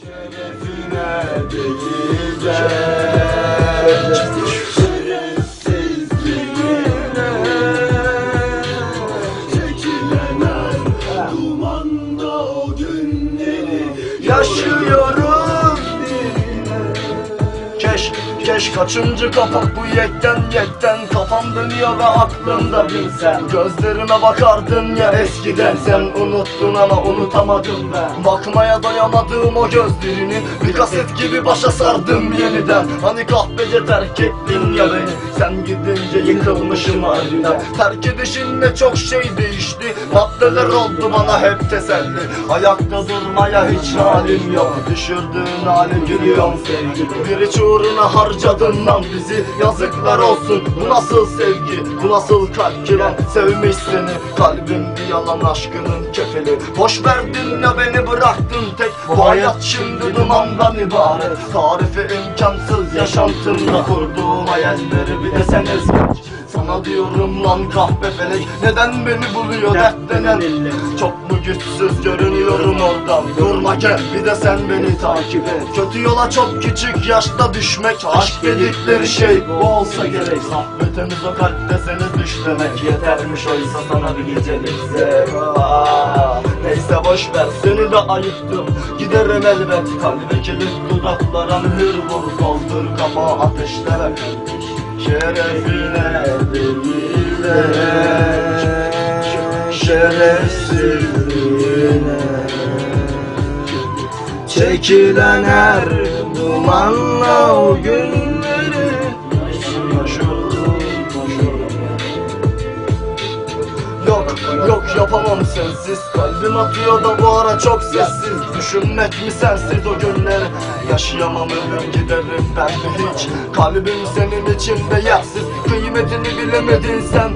Şerefine değil de şerefsizliğine Keş, kaçıncı kapak bu yekten yekten Kafam dönüyor ve aklımda bilsen Gözlerime bakardın ya eskiden. Sen unuttun ama unutamadım ben. Bakmaya dayanadığım o gözlerini Bir kaset gibi başa sardım yeniden. Hani kahvece terk ettin ya beni. Sen gidince yıkılmışım harbiden Terk edişinle çok şey değişti. Maddeler oldu bana hep teselli. Ayakta durmaya hiç halim yok. Düşürdüğün hale gülüyorum sevgi Bir iç uğruna harcadın lan bizi Yazıklar olsun. Bu nasıl sevgi Bu nasıl kalp ki lan sevmiş seni Kalbim bir yalan aşkının kefeli Boş verdin ya beni bıraktın tek. Bu hayat şimdi dumandan ibaret. Tarifi imkansız yaşantımda kurduğum hayalleri Bir de sen sana diyorum lan kahpe felek Neden beni buluyor dertlenen? Çok mu güçsüz görünüyorum oradan? Durma gel bir de sen beni takip et. Kötü yola çok küçük yaşta düşmek Aşk dedikleri şey bu olsa gerek. Zahmetimiz o kalpte seni düşlemek Yetermiş oysa sana bir gecelik zevk Neyse boş ver seni de ayıktım Giderim elbet kalbe kilit dudaklara mühür vur Koldur kapağı ateşlere Şerefine değil de Şerefsizliğine. Çekilen her dumanla o günleri Yok yapamam sensiz. Kalbim atıyor da bu ara çok sessiz. Düşünmek mi sensiz o günleri? Yaşayamam ölür giderim de hiç. Kalbim senin içinde yersiz. Kıymetini bilemedin sen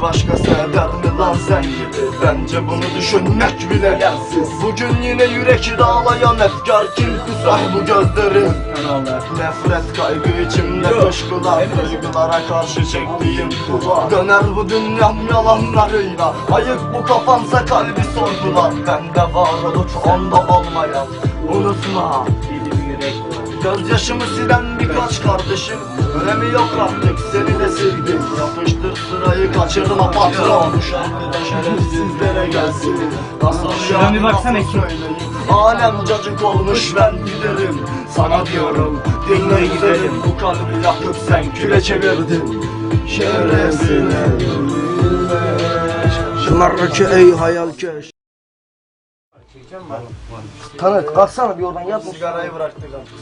Bir başkası eder mi lan sen gibi? Bence bunu düşünmek bile yersiz. Bugün yine yürek dağlayan efkar Kim kusar bu gözlerin Nefret kaygı içimde coşkular Duygulara karşı çektiğim duvar Döner bu dünyam yalanlarıyla. Ayık bu kafansa kalbi sorgular Bende var olup onda olmayan. Unutma. Gözyaşımı silen birkaç kardeşim. Önemi yok artık seni kaçırma patron. Şerefsizlere gelsin. Nasıl Şuna bir baksana söyleyin. Alem cacık olmuş ben giderim. Sana diyorum dinle gidelim. Bu kalbi yakıp sen küle çevirdin. Şerefsine Şunlardaki ey hayalkeş. Tanık kalksana bir oradan yap. Sigarayı bıraktık artık